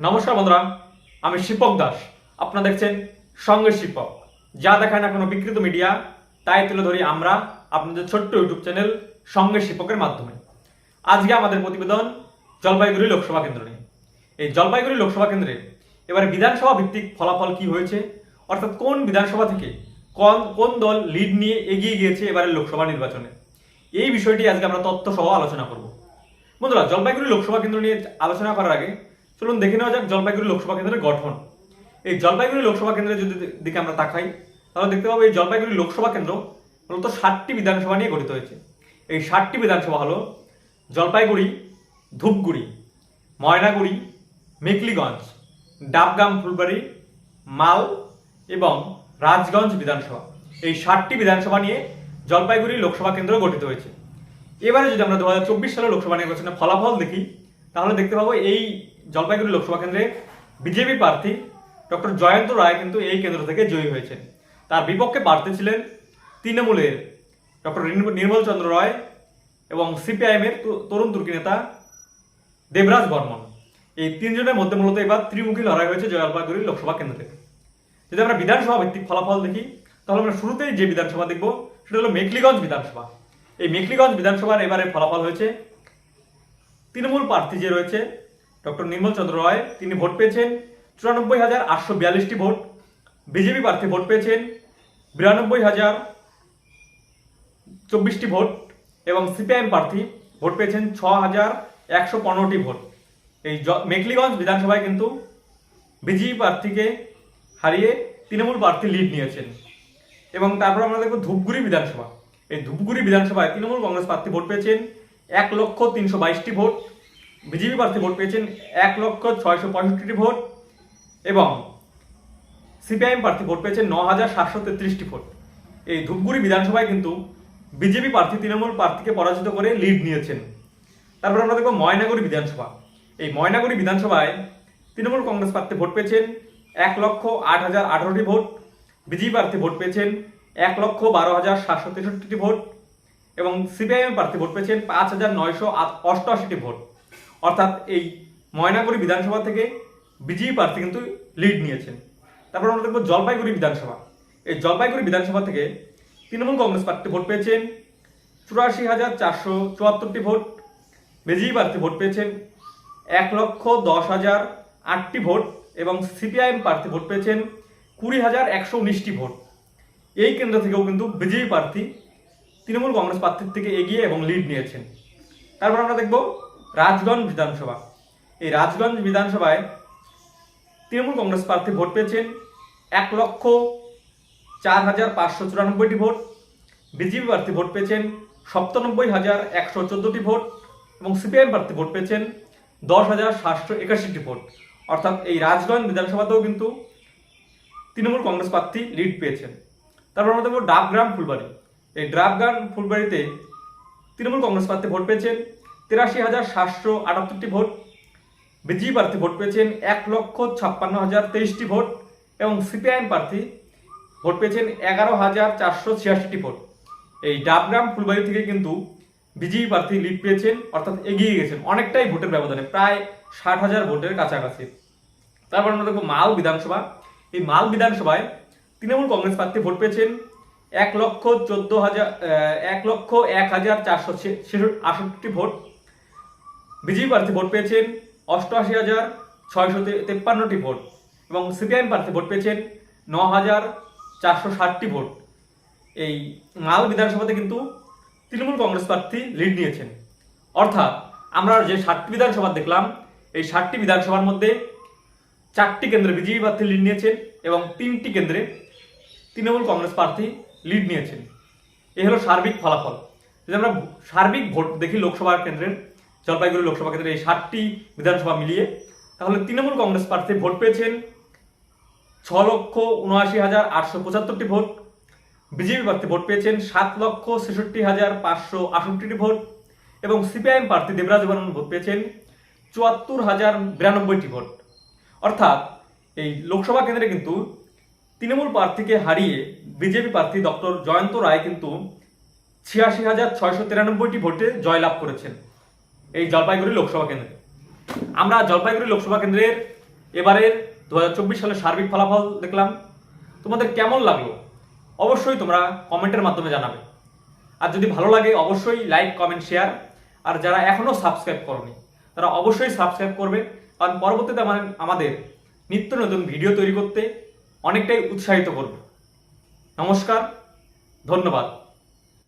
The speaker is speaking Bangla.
নমস্কার বন্ধুরা, আমি শিপক দাস। আপনারা দেখছেন সঙ্গে শিপক। যা দেখায় না কোনো বিকৃত মিডিয়া, তাই তুলে ধরি আমরা আপনাদের ছোট্ট ইউটিউব চ্যানেল সঙ্গে শিপকের মাধ্যমে। আজকে আমাদের প্রতিবেদন জলপাইগুড়ি লোকসভা কেন্দ্র নিয়ে। এই জলপাইগুড়ি লোকসভা কেন্দ্রে এবারে বিধানসভা ভিত্তিক ফলাফল কি হয়েছে, অর্থাৎ কোন বিধানসভা থেকে কোন কোন দল লিড নিয়ে এগিয়ে গিয়েছে এবারে লোকসভা নির্বাচনে? এই বিষয়টি আজকে আমরা তথ্য সহ আলোচনা করব। বন্ধুরা, জলপাইগুড়ি লোকসভা কেন্দ্র নিয়ে আলোচনা করার আগে চলুন দেখে নেওয়া যাক জলপাইগুড়ি লোকসভা কেন্দ্রের গঠন। এই জলপাইগুড়ি লোকসভা কেন্দ্রের যদি দিকে আমরা তাকাই, তাহলে দেখতে পাবো এই জলপাইগুড়ি লোকসভা কেন্দ্র মূলত ষাটটি বিধানসভা নিয়ে গঠিত হয়েছে। এই ষাটটি বিধানসভা হলো জলপাইগুড়ি, ধূপগুড়ি, ময়নাগুড়ি, মেকলিগঞ্জ, ডাবগাম ফুলবাড়ি, মাল এবং রাজগঞ্জ বিধানসভা। এই ষাটটি বিধানসভা নিয়ে জলপাইগুড়ি লোকসভা কেন্দ্র গঠিত হয়েছে। এবারে যদি আমরা দু সালের লোকসভা নির্বাচনের ফলাফল দেখি, তাহলে দেখতে পাবো এই জলপাইগুড়ি লোকসভা কেন্দ্রে বিজেপি প্রার্থী ডক্টর জয়ন্ত রায় কিন্তু এই কেন্দ্র থেকে জয়ী হয়েছেন। তার বিপক্ষে প্রার্থী ছিলেন তৃণমূলের ডক্টর নির্মল চন্দ্র রায় এবং সিপিআইএমের তরুণ তুর্কি নেতা দেবরাজ বর্মন। এই তিনজনের মধ্যে মূলত এবার ত্রিমুখী লড়াই হয়েছে জলপাইগুড়ি লোকসভা কেন্দ্রে যদি আমরা বিধানসভা ভিত্তিক ফলাফল দেখি, তাহলে আমরা শুরুতেই যে বিধানসভা দেখব, সেটা হলো মেকলিগঞ্জ বিধানসভা। এই মেকলিগঞ্জ বিধানসভার এবারে ফলাফল হয়েছে তৃণমূল প্রার্থী যে রয়েছে ডক্টর নির্মল চন্দ্র রায়, তিনি ভোট পেয়েছেন। চুরানব্বই হাজার আটশো বিয়াল্লিশটি ভোট। বিজেপি প্রার্থী ভোট পেয়েছেন। বিরানব্বই হাজার চব্বিশটি ভোট এবং সিপিআইএম প্রার্থী ভোট পেয়েছেন ছ হাজার একশো পনেরোটি ভোট। এই মেকলিগঞ্জ বিধানসভায় কিন্তু বিজেপি প্রার্থীকে হারিয়ে তৃণমূল প্রার্থী লিড নিয়েছেন। এবং তারপর আমরা দেখব ধূপগুড়ি বিধানসভা। এই ধূপগুড়ি বিধানসভায় তৃণমূল কংগ্রেস প্রার্থী ভোট পেয়েছেন এক লক্ষ তিনশো বাইশটি ভোট। বিজেপি প্রার্থী ভোট পেয়েছেন এক লক্ষ ছয়শো পঁয়ষট্টিটি ভোট এবং সিপিআইএম প্রার্থী ভোট পেয়েছেন ন হাজার সাতশো তেত্রিশটি ভোট। এই ধূপগুড়ি বিধানসভায় কিন্তু বিজেপি প্রার্থী তৃণমূল প্রার্থীকে পরাজিত করে লিড নিয়েছেন। তারপর আমরা দেখব ময়নাগুড়ি বিধানসভা। এই ময়নাগুড়ি বিধানসভায় তৃণমূল কংগ্রেস প্রার্থী ভোট পেয়েছেন এক লক্ষ আট হাজার আঠারোটি ভোট, বিজেপি প্রার্থী ভোট পেয়েছেন এক লক্ষ বারো হাজার সাতশো তেষট্টিটি ভোট এবং সিপিআইএম প্রার্থী ভোট পেয়েছেন পাঁচ হাজার নয়শো অষ্টআশিটি ভোট। অর্থাৎ এই ময়নাগুড়ি বিধানসভা থেকে বিজেপি প্রার্থী কিন্তু লিড নিয়েছেন। তারপর আমরা দেখব জলপাইগুড়ি বিধানসভা। এই জলপাইগুড়ি বিধানসভা থেকে তৃণমূল কংগ্রেস প্রার্থী ভোট পেয়েছেন। চুরাশি হাজার চারশো চুয়াত্তরটি ভোট বিজেপি প্রার্থী ভোট পেয়েছেন। এক লক্ষ দশ হাজার আটটি ভোট এবং সিপিআইএম প্রার্থী ভোট পেয়েছেন। কুড়ি হাজার একশো উনিশটি ভোট। এই কেন্দ্র থেকেও কিন্তু বিজেপি প্রার্থী তৃণমূল কংগ্রেস প্রার্থীর থেকে এগিয়ে এবং লিড নিয়েছেন। তারপর আমরা দেখব রাজগঞ্জ বিধানসভা। এই রাজগঞ্জ বিধানসভায় তৃণমূল কংগ্রেস প্রার্থী ভোট পেয়েছেন এক লক্ষ চার হাজার পাঁচশো চুরানব্বইটি ভোট। বিজেপি প্রার্থী ভোট পেয়েছেন সপ্তানব্বই হাজার একশো চোদ্দোটি ভোট এবং সিপিআইএম প্রার্থী ভোট পেয়েছেন দশ হাজার সাতশো একাশিটি ভোট। অর্থাৎ এই রাজগঞ্জ বিধানসভাতেও কিন্তু তৃণমূল কংগ্রেস প্রার্থী লিড পেয়েছেন। তারপর আমরা দেখব ডাবগ্রাম ফুলবাড়ি। এই ডাবগ্রাম ফুলবাড়িতে তৃণমূল কংগ্রেস প্রার্থী ভোট পেয়েছেন তিরাশি হাজার সাতশো আটাত্তরটি ভোট। বিজেপি প্রার্থী ভোট পেয়েছেন এক লক্ষ ছাপ্পান্ন হাজার তেইশটি ভোট এবং সিপিআইএম প্রার্থী ভোট পেয়েছেন এগারো হাজার চারশো ছিয়াশিটি ভোট। এই ডাবগ্রাম ফুলবাড়ি থেকে কিন্তু বিজেপি প্রার্থী লিড পেয়েছেন, অর্থাৎ এগিয়ে গেছেন অনেকটাই ভোটের ব্যবধানে, প্রায় ষাট হাজার ভোটের কাছাকাছি। তারপর আমরা দেখব মাল বিধানসভা। এই মাল বিধানসভায় তৃণমূল কংগ্রেস প্রার্থী ভোট পেয়েছেন এক লক্ষ চোদ্দ হাজার এক লক্ষ এক হাজার চারশো আষট্টি ভোট। বিজেপি প্রার্থী ভোট পেয়েছেন অষ্টআশি হাজার ছয়শো তেপ্পান্নটি ভোট এবং সিপিআইএম প্রার্থী ভোট পেয়েছেন ন হাজার চারশো ষাটটি ভোট। এই মাল বিধানসভাতে কিন্তু তৃণমূল কংগ্রেস প্রার্থী লিড নিয়েছেন। অর্থাৎ আমরা যে ষাটটি বিধানসভা দেখলাম, এই ষাটটি বিধানসভার মধ্যে চারটি কেন্দ্রে বিজেপি প্রার্থী লিড নিয়েছেন এবং তিনটি কেন্দ্রে তৃণমূল কংগ্রেস প্রার্থী লিড নিয়েছেন। এই হলো সার্বিক ফলাফল। যদি আমরা সার্বিক ভোট দেখি লোকসভা কেন্দ্রের জলপাইগুড়ি লোকসভা কেন্দ্রের এই ষাটটি বিধানসভা মিলিয়ে তাহলে তৃণমূল কংগ্রেস প্রার্থী ভোট পেয়েছেন ছ লক্ষ উনআশি হাজার আটশো পঁচাত্তরটি ভোট। বিজেপি প্রার্থী ভোট পেয়েছেন সাত লক্ষ ছেষট্টি হাজার পাঁচশো আষট্টিটি ভোট এবং সিপিআইএম প্রার্থী দেবরাজ বর্মন ভোট পেয়েছেন চুয়াত্তর হাজার বিরানব্বইটি ভোট। অর্থাৎ এই লোকসভা কেন্দ্রে কিন্তু তৃণমূল প্রার্থীকে হারিয়ে বিজেপি প্রার্থী ডক্টর জয়ন্ত রায় কিন্তু ছিয়াশি হাজার ছয়শো তিরানব্বইটি ভোটে জয়লাভ করেছেন। এই জলপাইগুড়ি লোকসভা কেন্দ্রে। আমরা জলপাইগুড়ি লোকসভা কেন্দ্রের এবারের দু হাজার চব্বিশ সালের সার্বিক ফলাফল দেখলাম। তোমাদের কেমন লাগল? অবশ্যই তোমরা কমেন্টের মাধ্যমে জানাবে। আর যদি ভালো লাগে, অবশ্যই লাইক, কমেন্ট, শেয়ার। আর যারা এখনও সাবস্ক্রাইব করনি, তারা অবশ্যই সাবস্ক্রাইব করবে। কারণ পরবর্তীতে আমার- আমাদের নিত্য নতুন ভিডিও তৈরি করতে অনেকটাই উৎসাহিত করবে। নমস্কার, ধন্যবাদ।